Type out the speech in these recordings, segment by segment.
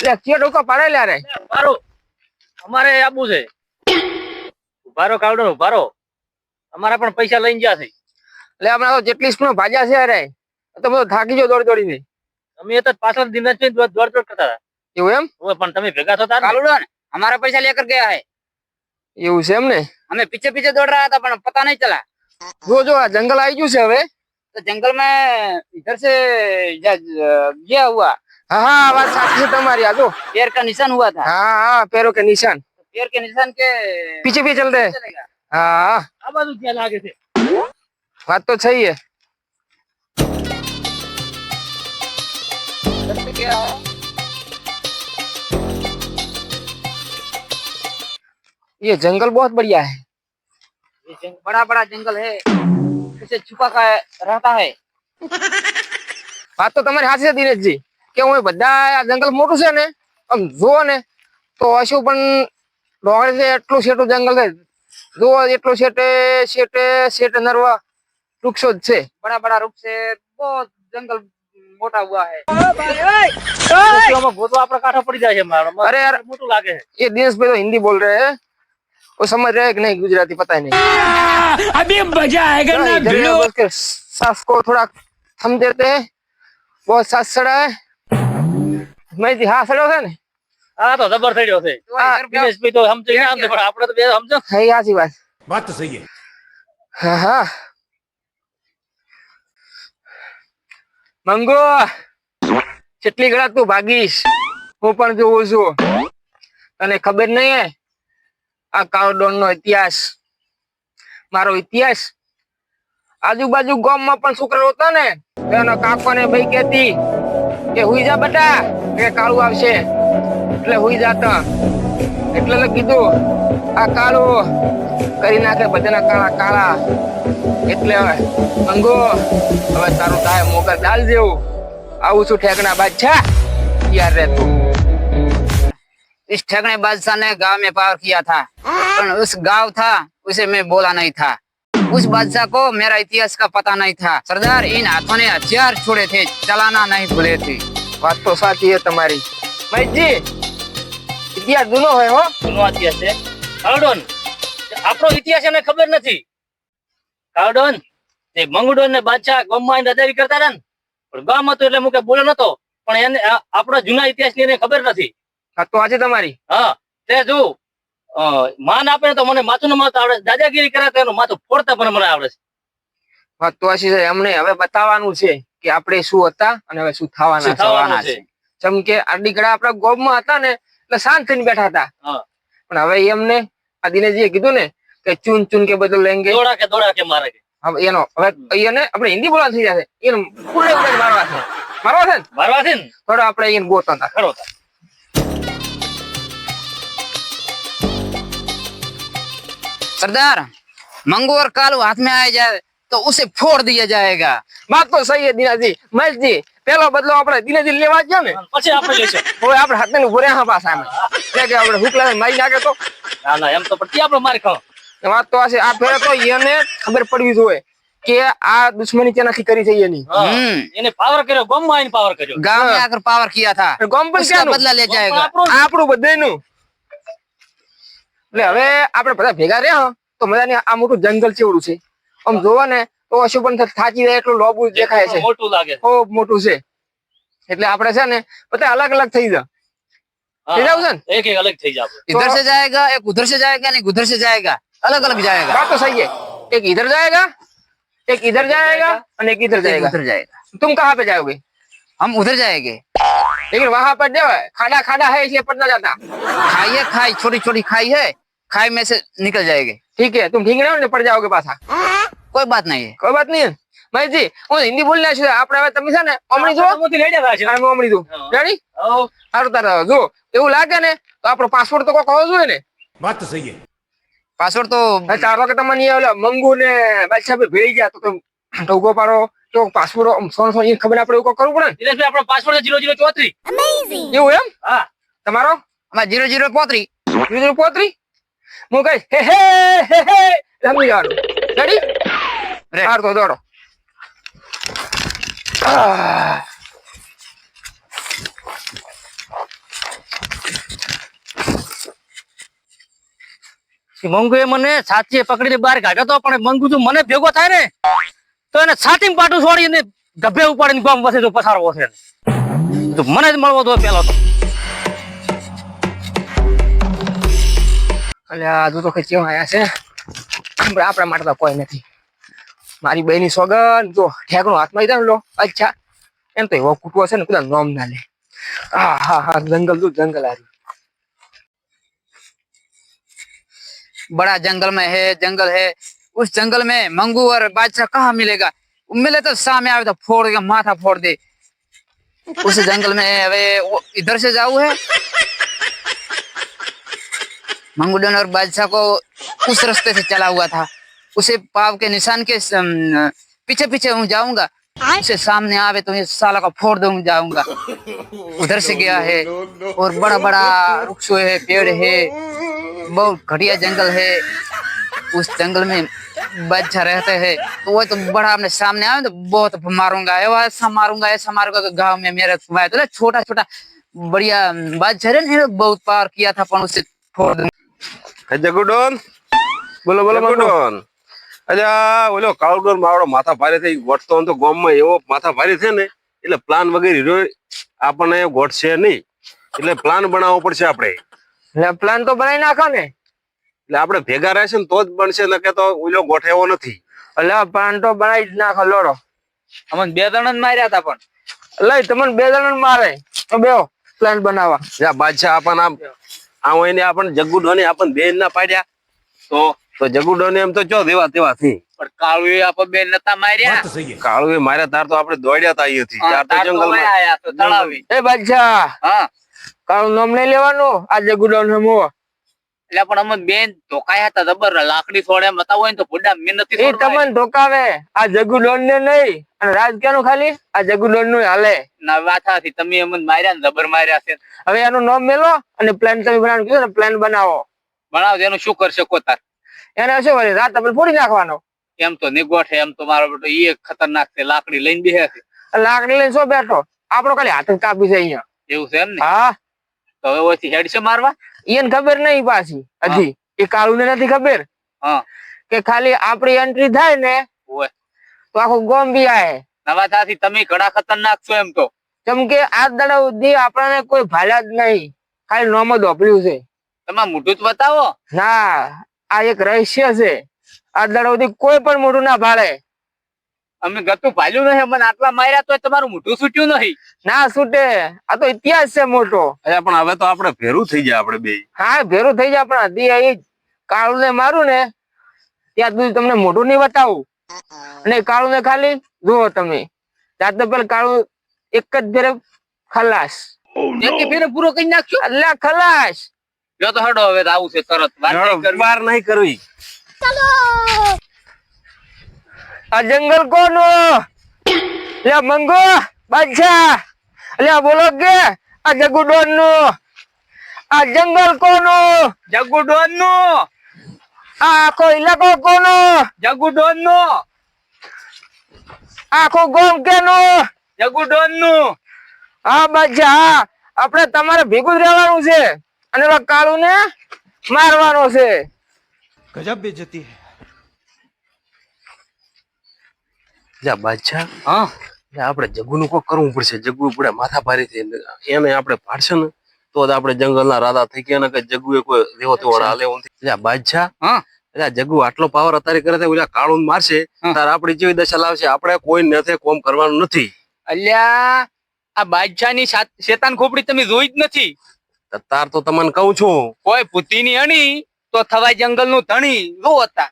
એટલે કે ડોકો પાડે લે રે મારો અમારે આબુ છે. ઉભારો કાવડો ઉભારો. અમારા પણ પૈસા લઈને ગયા છે. એટલે હમણાં તો જેટલી સ્કૂલ ભાજ્યા છે અરે તમે તો થાકી ગયો દોડ દોડીને. અમે તો પાછળ દિન જ દોડ દોડ કરતા હતા. એવું એમ? ઓય પણ તમે ભેગા થતા કાલુડો ને અમારા પૈસા લેકર ગયા હે. એવું છે એમ ને? અમે પીછે પીછે દોડ રહ્યા હતા પણ પતા નહીં ચલા. જો જો આ જંગલ આવી ગયું છે હવે. તો જંગલમાં ઇધર સે ગયા હુઆ. હા હા આ વાત સાચી છે તમારી આ જો पैर का निशान हुआ था હા હા પેરો કે નિશાન तो पैर के निशान के પીછે પીછે ચલતે चलेगा હા હા આ બાજુ ત્યાં લાગે છે વાત તો સહી है इधर से क्या है? ये जंगल बहुत बढ़िया है ये जंग, बड़ा बड़ा जंगल है इसे छुपा का रहता है વાત તો તમારી સાચી છે દિનેશજી કે હું બધા આ જંગલ મોટું છે ને આમ જુઓ ને તો હશું પણ ડોંગર છે એટલું છેટું જંગલ છે જુઓ એટલું છેટે છેટે છેટે નરવા વૃક્ષો જ છે बड़ा बड़ा रूप से बहुत जंगल मोटा हुआ है પછી આમાં ગોતવા આપણે કાંઠો પડી જાય છે મારો અરે યાર. મોટું લાગે છે ये दिनेश भाई तो हिंदी बोल रहे हैं वो समझ रहे हैं कि नहीं गुजराती पता ही नहीं अभी मजा आएगा ना, ना इधर भिड़ो बोल के सांस को थोड़ा थम देते हैं बहुत सांस चढ़ा है મેં હા સડ્યો છે ને? આ તો જબર થડ્યો છે. દિનેશભાઈ તો સમજે ના સમજે પણ આપણે તો બે સમજો. હા યાસી વાત. વાત તો સહી હા. હા મંગો કેટલી ઘડા તું ભાગીશ હું પણ જોઉં છું. તને ખબર નહીં આ કાળડોન નો ઇતિહાસ. મારો ઇતિહાસ? આજુબાજુ ગામમાં પણ છોકરા હતા ને? એનો કાકો ને ભાઈ કેતી કે હુઈ જા બેટા કે કાળું આવશે એટલે હુઈ જાતા એટલે મેં કીધું આ કાળું કરી નાખે બધાના કાળા કાળા એટલે હવે મંગો હવે તારું થાય મોકર દાલ જેવું આવું છું ઠેકણા બાદશાહ યાર રે તું इस ठगने बादशाह ने गांव में पावर किया था पर उस गांव था उसे मैं बोला नहीं था उस बादशाह को मेरा इतिहास का पता नहीं था सरदार इन हाथों ने हथियार छोड़े थे चलाना नहीं भूले थे વાત તો સાચી છે તમારી મહેશજી ઇતિહાસ જૂનો હોય હો જૂનો ઇતિહાસ છે કાવડોન આપણો ઇતિહાસ એને ખબર નથી કાવડોન તે મંગડોન ને બાદશાહ ગામમાં આવીને દાદાગીરી કરતા હતા ને પણ ગામ હતું એટલે મુકે બોલ્યો નતો પણ એને આ- આપણા જૂના ઇતિહાસ ની એને ખબર નથી વાત તો આજે તમારી હા તે જો અ, માન આપે તો મને માથું ન મારતા આવડે. દાદાગીરી કરે તો એનું માથું ફોડતા પણ મને આવડે છે. તો આશી અમને હવે બતાવવાનું છે કે આપણે શું હતા અને હવે શું થવાના થવાના છે. જેમ કે ગળા આપણા ગોબમાં હતા ને એટલે શાંત થઈને બેઠા હતા. પણ હવે એમને આ દિનેશજીએ કીધું ને કે ચૂન ચૂન કે બધું લેંગે. દોડા કે દોડા કે મારે કે. હવે એનો હવે એને આપણે હિન્દી બોલવાનું થઈ જશે. એને પૂરે મારવા છે. મારવા છે ને? મારવા છે ને? થોડો આપણે એને ગોતતા હતા. ખરો તાર. सरदार मंगू और कालू हाथ में आ जाए तो उसे फोड़ दिया जाएगा વાત તો સહી છે દિનાજી મહેશજી પેલો બદલો આપણે દિનેજી લેવા ગયા ને પછી આપણે લઈશું હવે આપણે હાથ ને ભૂરે હા પાછા એમ કે કે આપણે હુકલા મારી નાખે તો ના ના એમ તો પછી આપણે મારી ખાવ વાત તો આ છે આ ફેરે તો એને ખબર પડવી જોઈએ કે આ દુશ્મની તેનાથી કરી છે એની हम्म એને પાવર કર્યો ગામમાં આવીને પાવર કર્યો गांव में आकर पावर किया था ગોમ પણ उसका ક્યાંનું? बदला ले जाएगा આપણું આપણું બધાયનું એટલે હવે આપણે બધા ભેગા રહ્યા તો મજાની આ મોટું જંગલ ચેવડું છે આમ જોવો ને તો અશુ પણ થાચી જાય એટલું લોબુ દેખાય છે મોટું લાગે છે. ખૂબ મોટું છે એટલે આપણે છે ને બધા અલગ અલગ થઈ જા થઈ જાવ છે ને એક એક અલગ થઈ જાવ इधर से जाएगा एक उधर से जाएगा नहीं उधर से जाएगा अलग अलग जाएगा बात तो सही है एक इधर जाएगा एक इधर जाएगा और एक इधर एक जाएगा उधर जाएगा तुम कहाँ पे जाओगे हम उधर जाएंगे लेकिन वहां पर जो है खाड़ा खाड़ा है इसलिए पड़ना जाता खाई है खाई छोटी छोटी खाई है खाई में से निकल जाएंगे ठीक है तुम ठीक रहो ने पड़ जाओगे पाछा कोई बात नहीं है કોઈ વાત નહીં મહેશજી હું હિન્દી બોલી છું આપણે હવે તમે છે ને અમણી જો મોટી લઈ જતા છે હા, હું અમણી દઉં હા. રેડી હઉ. સારું તારે જો એવું લાગે ને તો આપણો પાસપોર્ટ તો કોક હોવો જોઈએ ને बात तो सही है पासवर्ड तो હવે ચાર વાગે તમને ઓલા મંગુ ને બાદશાહ ભાઈ ભેળી ગયા તો તમે ટોકો પાડો તો પાસપોર્ટ ફોન ફોન ખબર આપણે એવું કરવું પડે દિનેશભાઈ આપણો પાસપોર્ટ છે 0034 અમેઝિંગ એવું એમ? હા. તમારો? અમાર 0035 0035 હું કઈ હે હે હે હે. રમી જવાનું રેડી રે હાર તો દોડો. મંગુ એ મને સાચી પકડીને બહાર કાઢ્યો તો પણ મંગુ તું મને ભેગો થાય ને? તો એને છાતીમાં પાટું છોડીને ગભે ઉપાડીને ગોમ વસે પસારવો છે મને જ મળવો તો પેલો. અલ્યા આજુ તો ખેંચી આયા છે. આપણા માટે તો કોઈ નથી. મારી બહેની સોગન જો ઠેકણો હાથમાં લીધા લો, અચ્છા. એમ તો એવો કૂટવો છે ને કદાચ નોમ ના લે. હા હા હા, જંગલ તું, જંગલ હારી. બડા જંગલમાં હે, જંગલ હે. उस जंगल में मंगू और बादशाह कहाँ मिलेगा? मिले तो सामने आवे तो फोड़ के माथा फोड़ दे। उस जंगल में अबे इधर से जाऊ है। मंगूडन और बादशाह को उस रास्ते से चला हुआ था। उसे पाव के निशान के पीछे पीछे हूँ जाऊँगा। उसे सामने आवे तो ये साला का फोड़ दूँगा जाऊँगा। उधर से गया है और बड़ा बड़ा वृक्ष है पेड़ है। बहुत घटिया जंगल है। उस जंगल में बच्चा रहते हैं तो वो तो बड़ा अपने सामने आए तो बहुत मारूंगा ऐसा मारूंगा ऐसा मारूंगा कि गांव में मेरा भाई तो छोटा छोटा बढ़िया बादशाह है ना बहुत पार किया था पर उसे छोड़ दूंगा જગુડોન બોલો બોલો મંગુ. જગુડોન અલ્યા ઓલો કાળુડોન માવડો માથા ભારે થઈ ગોઠતો હોય તો ગામમાં એવો માથા ભારે છે ને એટલે પ્લાન વગેરે હીરો આપણને ગોઠશે નહીં એટલે પ્લાન બનાવવો પડશે આપણે એટલે પ્લાન તો બનાવી નાખો ને એટલે આપણે ભેગા રહેશે ને તો જ બનશે ને કે તો ઓલો ગોઠેવો નથી. એટલે પાંટો બનાવી જ નાખો લોડો. અમને બે દણ માર્યા હતા પણ. એટલે તમને બે દણ મારે. તો બે પ્લાન બનાવવા. જા બાદશાહ આપણ આમ આમ એને આપણને જગ્ગુ ડોને આપણને બેન ના પાડ્યા. તો તો જગ્ગુ ડોને એમ તો ચો દેવા તેવા થી? પણ કાળુએ આપણ બેન નતા માર્યા. કાળુએ માર્યા તાર તો આપડે દોડ્યા તા અહીંથી કાળુ નામ નહીં લેવાનું? આ જગ્ગુ ડોન હમો એટલે પણ અમે બેન ધોકાયા હતા જબર લાકડી છોડે હોય ને તો ભૂડા મહેનત એ તમને ધોકાવે. આ જગુ લોન ને નહીં અને રાજકીય ખાલી? આ જગુ લોનનું હાલે ના વાથાથી તમે અમને માર્યા ને જબર માર્યા છે. હવે એનું નામ મેલો અને પ્લાન તમે બનાવવાનું કીધું ને પ્લાન બનાવો. બનાવજો એનું શું કરશે કોતાર એને શું વળી રાત આપણે ફોડી નાખવાનો. એમ તો નિગોઠે એમ તો મારો બેટો ઈ ખતરનાક છે લાકડી લઈને બેહે છે. લાકડી લઈને શું બેઠો? આપણો ખાલી હાથ કાપી છે અહીંયા. એવું છે એમ ને? હા. તો હવે ઓછી હેડ છે મારવા? એને ખબર નહીં પાછી હજી. એ કાળું ને નથી ખબર? હા. કે ખાલી આપણી એન્ટ્રી થાય ને તો આખું ગોમ બી આય નવા થાથી તમે ઘણા ખતરનાક છો એમ તો. કેમ કે આ દાડા સુધી આપણને કોઈ ભાલ્યા જ નહીં ખાલી નોમ જ છે. તમે મોઢું જ બતાવો. ના આ એક રહસ્ય છે. આ દાડા સુધી કોઈ પણ મોઢું ના ભાળે. અમે ગતું પાલ્યું નહીં અમને આટલા માર્યા તો તમારું મોઢું છૂટ્યું નહીં. ના છૂટે. આ તો ઇતિહાસ છે મોટો. અરે પણ હવે તો આપણે ભેરું થઈ જાય આપણે બે. હા ભેરું થઈ જાય પણ હદી એ કાળું ને મારું ને ત્યાં સુધી તમને મોઢું નહીં બતાવું અને કાળું ને ખાલી જુઓ તમે. ત્યાં તો પેલા કાળું એક જ ફેરે ખલાસ. એક ફેરે પૂરો કરી નાખ્યો? એટલે ખલાસ. જો તો હડો હવે આવું છે તરત. વાત નહીં કરવી. ચલો નહીં કરવી. આ જંગલ કોનો? લે મંગો બાદશાહ. લે બોલો કે આ જગુ ડોન આ જંગલ કોનો? જગુ ડોનનું આ આખો ઇલાકો કોનો? જગુ ડોનનું આખો ગોમ કેનો? જગુ ડોન આ હા. આપણે તમારે ભેગું જ રહેવાનું છે. અને કાળુને મારવાનો છે. ગજબ બેજતી હે. જ્યાં બાદશાહ હા. એટલે આપણે જગુનું કોક કરવું પડશે. જગુ પડે માથા ભારે થઈ એને આપણે પાડશે ને તો જ આપણે જંગલના રાજા થઈ ગયા ને કે જગુએ કોઈ રેવો તેવો હાલે એટલે બાદશાહ હા. એટલે આ જગુ આટલો પાવર અત્યારે કરે છે ઓલા કાળું મારશે તારે આપણી જેવી દશા લાવશે. આપણે કોઈ નથી કોમ કરવાનું નથી. અલ્યા આ બાદશાહની શેતાન ખોપડી તમે જોઈ જ નથી. તાર તો તમને કહું છું. કોઈ પુતીની અણી તો થવાય જંગલનું ધણી. જો હતા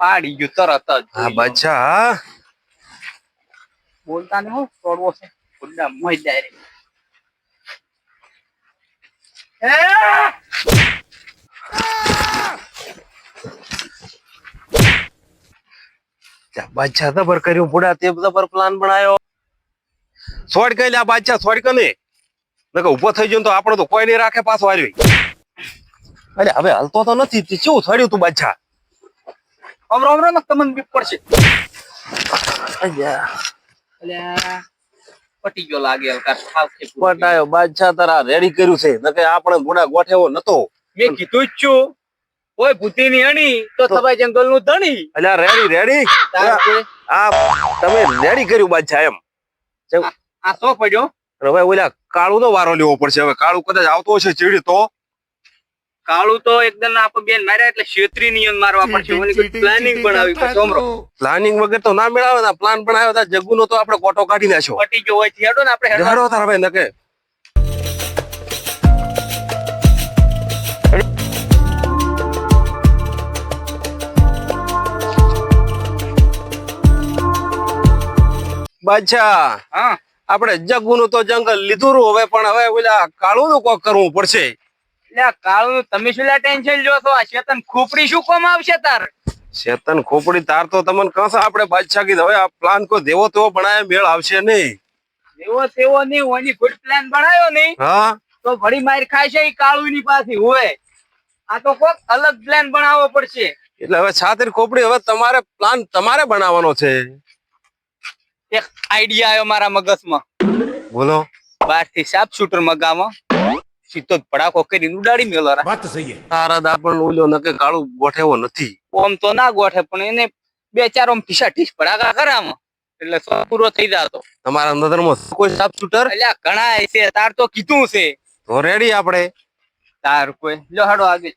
પાડી ગયું તરત જ. હા બચ્ચા. બોલતા ને હું તોડવો છે. ગુંડા મોય ડાયરેક્ટ બાદશાહ દબર કર્યું પુડા તે દબર પ્લાન બનાવ્યો છોડ કઈ લ્યા બાદશાહ છોડ કે ને નકર ઊભો થઈ ગયો તો આપણે તો કોઈ નહીં રાખે પાછો આવ્યો અરે હવે હાલતો તો નથી. શું થડ્યું તું બાદશાહ અમરો અમરો ને તમને બીક પડશે. અલ્યા. પટી ગયો લાગે હલકા થાવ કે પટાયો બાદશાહ તારા રેડી કર્યું છે. નકે આપણે મોડા ગોઠેવો નતો. મેં કીધું જ છું કોઈ ભૂતીની અણી તો સભાઈ જંગલનું ધણી. અલ્યા રેડી રેડી આ તમે રેડી કર્યું બાદશાહ એમ. આ સો પડ્યો. હવે ઓલા કાળુ નો વારો લેવો પડશે. હવે કાળુ કદાચ આવતો હશે ચીડી તો કાળું તો એકદમ આપણે બેન માર્યા એટલે ક્ષેત્રી નિયમ મારવા પડશે. પ્લાનિંગ બનાવી પડશે સોમરો પ્લાનિંગ વગર તો ના મેળાવે ને પ્લાન બનાવ્યો હતા જગુ નો તો આપણે કોટો કાઢી નાખ્યો. પટી જો હોયથી હેડો ને આપણે હેડો તાર હવે નકે. બાદશાહ હા. આપણે જગુ નું તો જંગલ લીધું હવે પણ હવે ઓલા કાળુ નું કોક કરવું પડશે. કાળું તમે શું ટેન્શન લ્યો છો આ શેતન ખોપડી શું કોમ આવશે તાર? શેતન ખોપડી તાર તો તમને કસ આપણે બાદશાહ કીધું હવે આ પ્લાન કો દેવો તેવો બનાવે મેળ આવશે નહીં. દેવો તેવો નહીં ઓની ગુડ પ્લાન બનાવ્યો નહીં. હા? તો ભરી માર ખાશે ઈ કાળું ની પાછી હોય આ તો કોક અલગ પ્લાન બનાવવો પડશે. એટલે હવે છાતીર ખોપડી હવે તમારે પ્લાન તમારે બનાવવાનો છે. એક આઈડિયા આવ્યો મારા મગજમાં. બોલો. બહારથી સાપ શૂટર મગામાં સીધો ભડાકો કરીને ઉડાડી મેલો તારા દા પણ ઓલ્યો નકે કાળું ગોઠેવો નથી. ઓમ તો ના ગોઠે પણ એને બે ચાર ઓમ પીસા ઠીસ ભડાકા કરામાં એટલે સો પૂરો થઈ જાતો. તમારા નજરમાં કોઈ સાફ શૂટર એટલે ઘણા છે તાર તો કીધું છે. તો રેડી આપણે. તાર કોઈ લો હાડો આગળ.